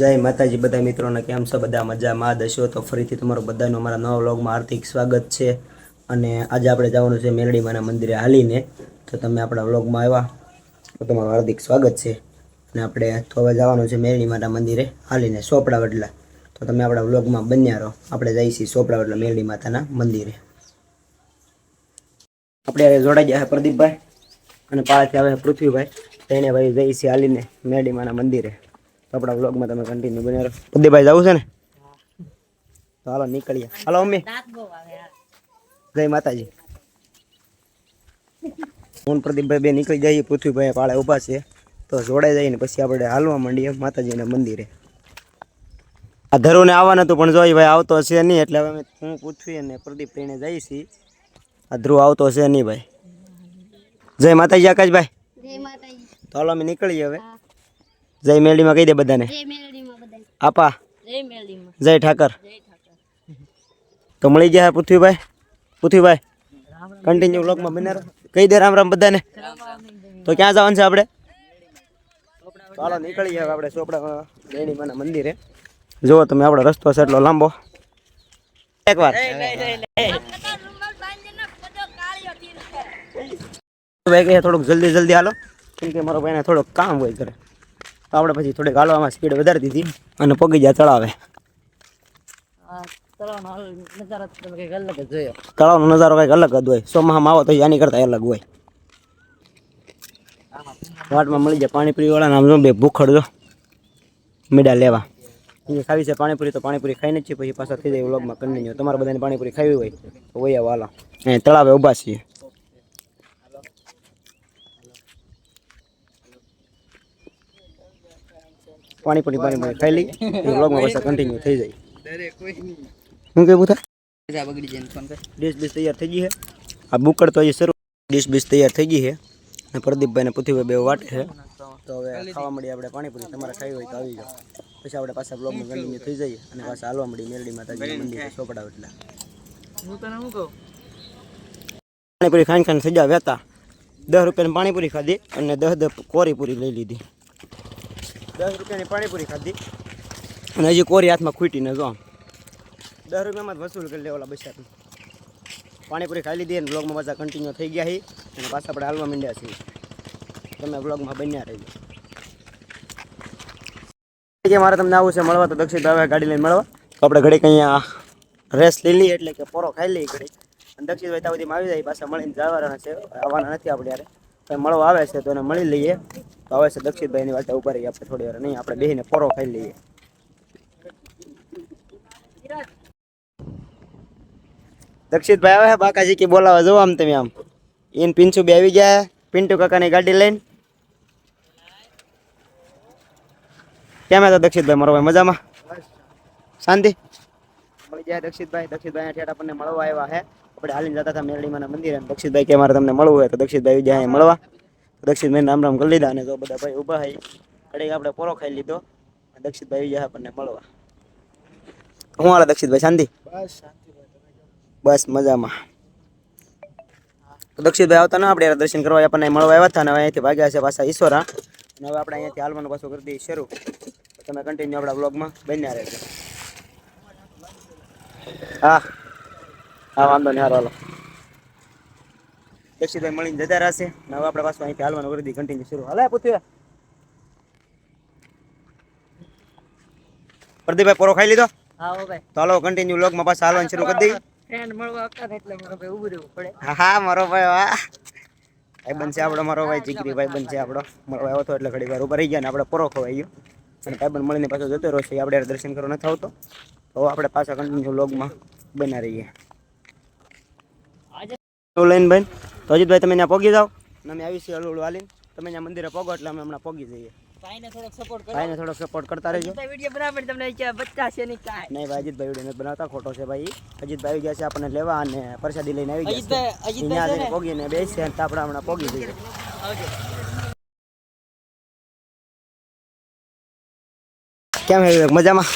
જય માતાજી બધા મિત્રોને કેમ છો? બધા મજામાં? દશો તો ફરીથી તમારું બધાનું અમારા નવા વ્લોગમાં હાર્દિક સ્વાગત છે. અને આજે આપણે જવાનું છે મેરડીમાના મંદિરે હાલીને. તો તમે આપણા વ્લોગમાં આવ્યા તો તમારું હાર્દિક સ્વાગત છે. અને આપણે તો હવે જવાનું છે મેરડીમાના મંદિરે હાલીને સોપડા વડલા તો તમે આપણા વ્લોગમાં બન્યા રહો. આપણે જઈએ છીએ સોપડા વડલા મેરડી માતાના મંદિરે. આપણે જોડાઈ ગયા પ્રદીપભાઈ અને પાછળ આવે પૃથ્વીભાઈ. તેને ભાઈ જઈએ છીએ હાલીને મેરડીમાના મંદિરે. આપણા વ્લોગમાં તમે કન્ટિન્યુ બન્યા રહો. પ્રદીપભાઈ જવું છે ને? તો હાલો નીકળીએ. હાલો મમ્મી. જય માતાજી. હું પ્રદીપભાઈ બે નીકળી જઈએ. પૃથ્વીભાઈ પાળે ઊભા છે. તો જોડાઈ જઈએ ને પછી આપણે હાલવા માંડીએ માતાજીના મંદિરે. આ ધરુને આવવાનું હતું પણ જોઈ ભાઈ આવતો છે નહીં એટલે હવે હું પૃથ્વી અને પ્રદીપભાઈને જઈ છીએ. આ ધ્રુવ આવતો છે નહીં ભાઈ. જય માતાજી આકાશભાઈ. તો હાલો અમે નીકળીએ હવે. જય મેલડીમાં કહી દે બધાને. જય આપા. જય જય ઠાકર. તો મળી ગયા પૃથ્વીભાઈ. પૃથ્વીભાઈ કન્ટિન્યુ બ્લોગમાં બને કહી દે રામ રામ બધાને. તો ક્યાં જવાનું છે આપણે? ચાલો નીકળી ગયા આપણે ચોપડા મંદિરે. જુઓ તમે આપણો રસ્તો છે એટલો લાંબો. એકવાર. ભાઈ કહે થોડુંક જલ્દી જલ્દી હાલો. કેમ કે મારો ભાઈને થોડુંક કામ હોય કરે તો આપણે પછી થોડીક હાલવામાં સ્પીડ વધારી દીધી અને પગી જાય તળાવે તળાવનો નજારો કંઈક અલગ જ હોય. ચોમાસામાં આવો તો આની કરતા અલગ હોય. વાટમાં મળી જાય પાણીપુરી વાળા નામ જો બે ભૂખડ જો મીડા લેવા. એ ખાવી છે પાણીપુરી તો પાણીપુરી ખાઈને જ છે પછી પાછા થઈ જાય વ્લોગમાં કન્ટિન્યુ તમારે બધાને પાણીપુરી ખાવી હોય તો વૈયા વાલા. એ તળાવે ઊભા છીએ. પાણીપુરી પાણીપુરી ખાઈ લઈ વ્લોગમાં પાછા કન્ટિન્યુ થઈ જાય. શું કેવું થાય ડીશ બીશ તૈયાર થઈ ગઈ છે. આ બુકડ તો હજી શરૂ. ડીશ બીશ તૈયાર થઈ ગઈ છે. અને પ્રદીપભાઈ ને પૃથ્વીભાઈ બે વાટે છે. તો હવે ખાવા મળી આપણે પાણીપુરી. તમારે ખાઈ હોય તો આવી જાઓ. પછી આપણે પાછા બ્લોગમાં કન્ટિન્યુ થઈ જઈએ. અને પાછા હાલવા મળી મેરડી માતાજી મંદિર ચોપડા એટલે પાણીપુરી ખાઈને ખાઈને સજા વહેતા દસ રૂપિયાની પાણીપુરી ખાધી અને દસ દસ કોરીપુરી લઈ લીધી. દસ રૂપિયાની પાણીપુરી ખાધી. અને હજી કોરી હાથમાં ખૂટીને જો દસ રૂપિયામાં જ વસૂલ કરી લેવાલા ઓલા પાણીપુરી ખાઈ લીધી અને બ્લોગમાં પાછા કન્ટિન્યુ થઈ ગયા છે અને પાછા આપણે હાલવા માંડ્યા છીએ. તમે બ્લોગમાં બન્યા રહેજો. કે મારે તમને આવું છે મળવા તો દક્ષિણ ભાવે ગાડી લઈને મળવા. તો આપણે ઘડીક અહીંયા રેસ લઈ લઈએ એટલે કે પોરો ખાઈ લઈએ ઘડી અને દક્ષિણભાઈ ત્યાં સુધીમાં આવી જાય પાછા મળીને જવાના છે. આવવાના નથી આપણે યારે. મળવા આવે છે તો એને મળી લઈએ. તો આવે છે દક્ષિણભાઈની વાટે ઊભા રહીએ આપણે થોડી વાર. નહીં, આપણે બેસીને પોરો ખાઈ લઈએ. દક્ષિતભાઈ આવે બાકાજી કે બોલાવા જો આમ તમે આમ. એન પિન્સુ બે આવી ગયા પિન્ટુ કાકાની ગાડી લઈને. કેમ હતા દક્ષિતભાઈ મારો ભાઈ મજામાં? શાંતિ? મળી જાય દક્ષિતભાઈ દક્ષિતભાઈ ઠેઠ આપણને મળવા આવ્યા હે. આપણે હાલીને જતા હતા મેરડીમાના મંદિરે. દક્ષિતભાઈ કે મારે તમને મળવું હોય તો દક્ષિતભાઈ જાય મળવા. દક્ષિતભાઈ રામ રામ કરી લીધા અને જો બધા ભાઈ ઊભા હોય કડીક આપણે પોરો ખાઈ લીધો. દક્ષિતભાઈ જાય આપણને મળવા. હું હાલે દક્ષિતભાઈ શાંતિ? બસ મજામાં. તો દક્ષિતભાઈ આવતા ના આપણે દર્શન કરવા આપણને મળવા આવ્યા હતા અને હવે અહીંયાથી ભાગ્યા છે પાછા ઈશ્વરા. અને હવે આપણે અહીંયાથી હાલવાનું પાછું કરી દઈએ શરૂ. તમે કન્ટિન્યુ આપણા બ્લોગમાં બન્યા રહેજો. હા. હા વાંધો નહીં હારો હાલો. દક્ષિતભાઈ મળીને જતા રહેશે. હવે આપણે પાછું અહીંથી હાલવાનું કરી દીધી કન્ટિન્યુ શરૂ. હાલે પૂછ્યું પ્રદીપભાઈ પોરો ખાઈ લીધો? તો હાલો કન્ટિન્યુ બ્લોગમાં પાછા હાલવાનું શરૂ કરી દઈએ. હા મારો ભાઈ વાહ. ભાઈ બનશે આપણો મારો ભાઈ ચીકરી ભાઈ બનશે આપણો. મારો આવતો એટલે ઘડી વાર ઊભા રહી ગયા ને આપણે પોરો ખવાઈ ગયો. અને ભાઈ બંધ મળીને પાછો જતો રહ્યો છે. આપણે દર્શન કરવા નથી આવતો. તો આપણે પાછા કન્ટિન્યુ લોગમાં બના રહીએ. લઈને બેન તો અજીતભાઈ તમે ત્યાં પોગી જાઓ. અને અમે આવી છીએ હળવળ વાલીને. તમે ત્યાં મંદિરે પોગો એટલે અમે હમણાં પોગી જઈએ. ભાઈને થોડોક સપોર્ટ ભાઈને થોડોક સપોર્ટ કરતા રહેજો. વીડિયો બનાવે તમને બચ્ચા છે નહીં કાંઈ નહીં ભાઈ અજીતભાઈ વીડિયો નથી બનાવતા ખોટો છે ભાઈ. અજીતભાઈ આવી ગયા છે આપણને લેવા અને પરસાદી લઈને આવી ગયા છે. અહીંયા જઈને પોગીને બેસીએ અને આપણે હમણાં પોગી જઈએ. કેમ હે વિવેક? મજામાં?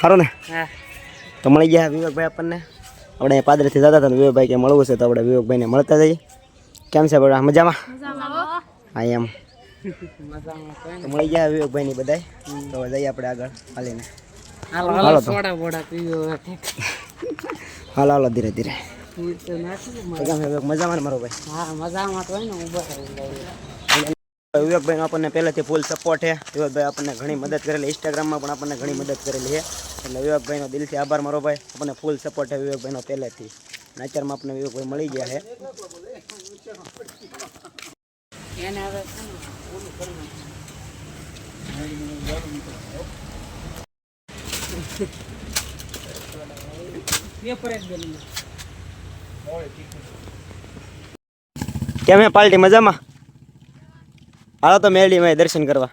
સારું ને? તો મળી ગયા વિવેકભાઈ આપણને. આપણે અહીંયા પાદરેથી જતા હતા વિવેકભાઈ કે મળવું છે તો આપણે વિવેકભાઈને મળતા જઈએ. કેમ છે બડા મજામાં? હા એમ. મળી ગયા વિવેકભાઈ ની બધાય. તો જઈએ આપણે આગળ હાલીને. હાલો હાલો હાલો સોડા બોડા પીવો હાલો હાલો ધીરે ધીરે. મજામાં મારો ભાઈ? હા મજામાં તો હોય ને હું બતાવી વિવેકભાઈનો આપણને પહેલેથી ફૂલ સપોર્ટ છે. વિવેકભાઈ આપણને ઘણી મદદ કરેલી ઇન્સ્ટાગ્રામમાં પણ આપણને ઘણી મદદ કરેલી છે. એટલે વિવેકભાઈનો દિલથી આભાર મારો ભાઈ. આપણને ફૂલ સપોર્ટ છે વિવેકભાઈનો પહેલેથી. અને અત્યારમાં આપણને વિવેકભાઈ મળી ગયા છે. કેમ પાર્ટી મજામાં? હાલો તો મેરડીમાં દર્શન કરવા.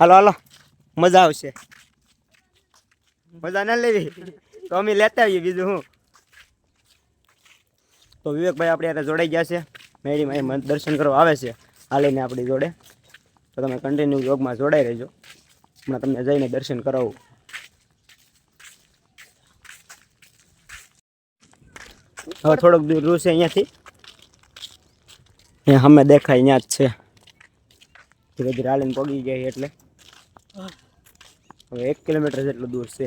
હાલો હાલો. મજા આવશે. મજા ના લેવી. તો અમે લેતા આવીએ બીજું હું. તો વિવેકભાઈ આપણે યારે જોડાઈ ગયા છે. મેરડીમાં એ દર્શન કરવા આવે છે. હાલીને આપણી જોડે. તો તમે કન્ટિન્યુ યોગમાં જોડાઈ રહેજો. હમણાં તમને જઈને દર્શન કરાવું. હવે થોડોક દૂર છે અહીંયાથી. અહીંયા અમે દેખાય, અહીંયા જ છે. ધીરે ધીરે હાલીને પગી જાય એટલે. હવે એક કિલોમીટર જેટલું દૂર છે.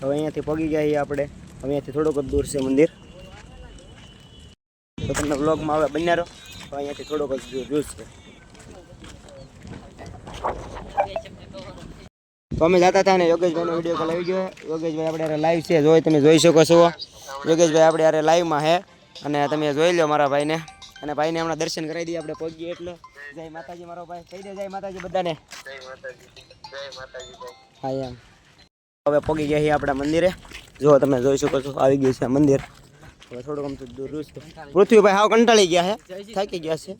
હવે અહીંયાથી પગી છીએ આપણે. હવે અહીંયાથી થોડુંક જ દૂર છે મંદિર. તો તમને બ્લોગમાં હવે બન્યા રહો. અહીંયાથી થોડોક જ દૂર છે. તો અમે જતા હતા ને યોગેશભાઈનો વીડિયો કોલ આવી ગયો. યોગેશભાઈ આપણે અરે લાઈવ છે, જોઈ તમે જોઈ શકો છો. યોગેશભાઈ આપણે અરે લાઈવમાં છે અને તમે જોઈ લો મારા ભાઈને. અને ભાઈને હમણાં દર્શન કરાવી દઈએ, આપણે પહોંચીએ એટલે. જય માતાજી મારો ભાઈ. કહી દે જય માતાજી બધાને. હા, એમ. હવે પહોંચી ગયા છીએ આપણા મંદિરે. જો તમે જોઈ શકો છો, આવી ગયું છે મંદિર. હવે થોડુંક આમ તો દૂર છે. પૃથ્વીભાઈ હાવ કંટાળી ગયા છે. થાકી ગયા છે.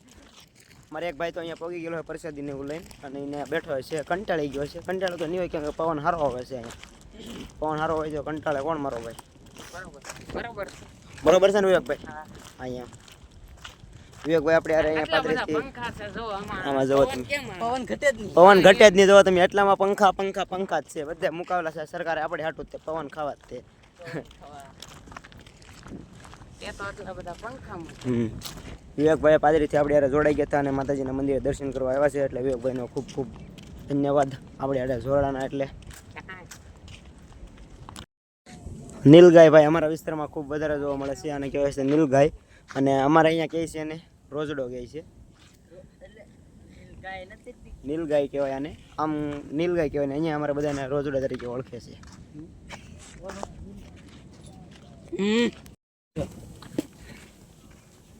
મારે એક ભાઈ તો અહીંયા પગી ગયેલો હોય પ્રસાદીને એવું લઈને અને એને બેઠો છે કંટાળી ગયો છે. કંટાળો તો નહીં હોય કેમ કે પવન સારો આવે છે અહીંયા. પવન સારો હોય તો કંટાળે કોણ મારો ભાઈ? બરોબર બરોબર છે ને વિવેકભાઈ? અહીંયા. વિવેકભાઈ આપણે અરે અહીંયા પંખા આમાં. આમાં તમે. પવન ઘટે જ નહીં. પવન ઘટે જ નહીં જોવો તમે એટલામાં પંખા પંખા પંખા જ છે. બધા મુકાવેલા છે સરકારે આપણે હાટું તે પવન ખાવા જ તે તે તો આટલા બધા પંખામાં હમ. વિવેકભાઈ પાદરીથી આપણે યારે જોડાઈ ગયા હતા અને માતાજીના મંદિરે દર્શન કરવા આવ્યા છે એટલે વિવેકભાઈનો ખૂબ ખૂબ ધન્યવાદ. આપણે યારે જોડાણા એટલે. નીલગાય ભાઈ અમારા વિસ્તારમાં ખૂબ વધારે જોવા મળે છે અને કહેવાય છે નીલગાય. અને અમારે અહીંયા કહે છે એને રોજડો કહે છે. નીલગાય કહેવાય આને. આમ નીલગાય કહેવાય ને અહીંયા અમારે બધાને રોજડા તરીકે ઓળખે છે.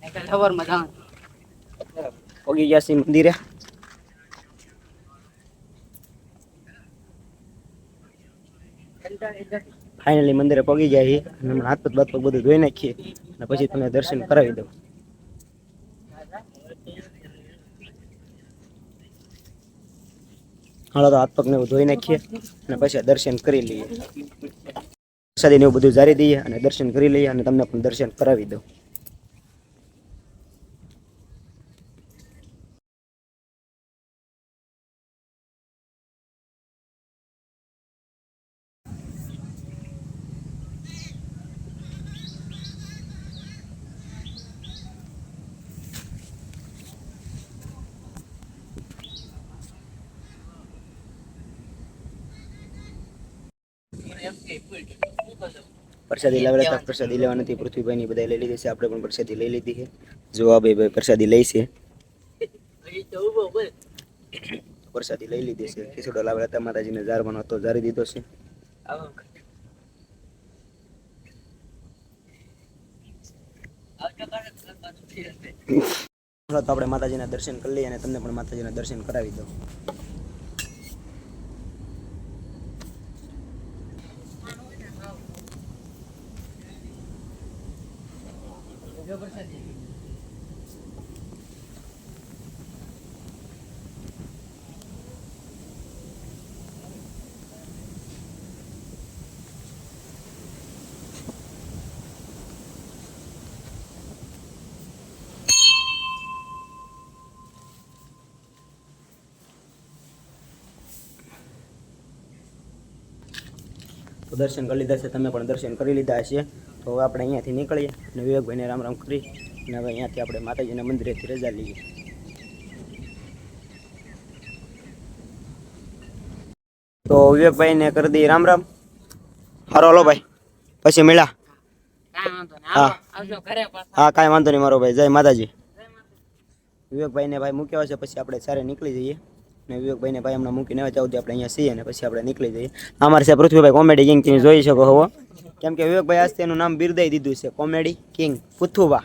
એકલ સવારમાં જાણ પગી ગયા છીએ મંદિરે. ફાઇનલી મંદિરે પગી ગયા છીએ અને હમણાં હાથ પગ પગ બધું ધોઈ નાખીએ અને પછી તમને દર્શન કરાવી દઉં. હાલો તો હાથ પગને ધોઈ નાખીએ અને પછી દર્શન કરી લઈએ. પ્રસાદીને એવું બધું જારી દઈએ અને દર્શન કરી લઈએ અને તમને પણ દર્શન કરાવી દઉં. પ્રસાદી લાવેલા હતા, પ્રસાદી લેવા નથી બધા લઈ લીધી છે, આપણે પણ પ્રસાદી લઈ લીધી છે. જોવા ભાઈ ભાઈ પ્રસાદી લઈ પ્રસાદી લઈ લીધી છે. ખીસડો લાવેલા હતા, માતાજીને જારવાનો હતો, જારી દીધો છે. આપણે માતાજીના દર્શન કરી લઈએ અને તમને પણ માતાજીના દર્શન કરાવી દઉં. તો દર્શન કરી લીધા છે તમે પણ દર્શન કરી લીધા હશે. તો હવે આપણે અહીંયાથી નીકળીએ અને વિવેકભાઈને રામ રામ કરી અને હવે અહીંયાથી આપણે માતાજીના મંદિરેથી રજા લઈએ. તો વિવેકભાઈને કરી દઈએ રામ રામ. હારો હલો ભાઈ. પછી મળ્યા. નહીં. હા. હા કાંઈ વાંધો નહીં મારો ભાઈ. જય માતાજી. વિવેકભાઈને ભાઈ મૂક્યા છે પછી આપણે સારે નીકળી જઈએ. ને વિવેકભાઈને ભાઈ હમણાં મૂકીને આવે ત્યાં આપણે અહીંયા છીએ ને પછી આપણે નીકળી જઈએ. અમારે છે પૃથ્વીભાઈ કોમેડી કિંગ તમે જોઈ શકો હો. કેમ કે વિવેકભાઈ આજથી એનું નામ બિરદાઈ દીધું છે કોમેડી કિંગ પૃથ્વીભા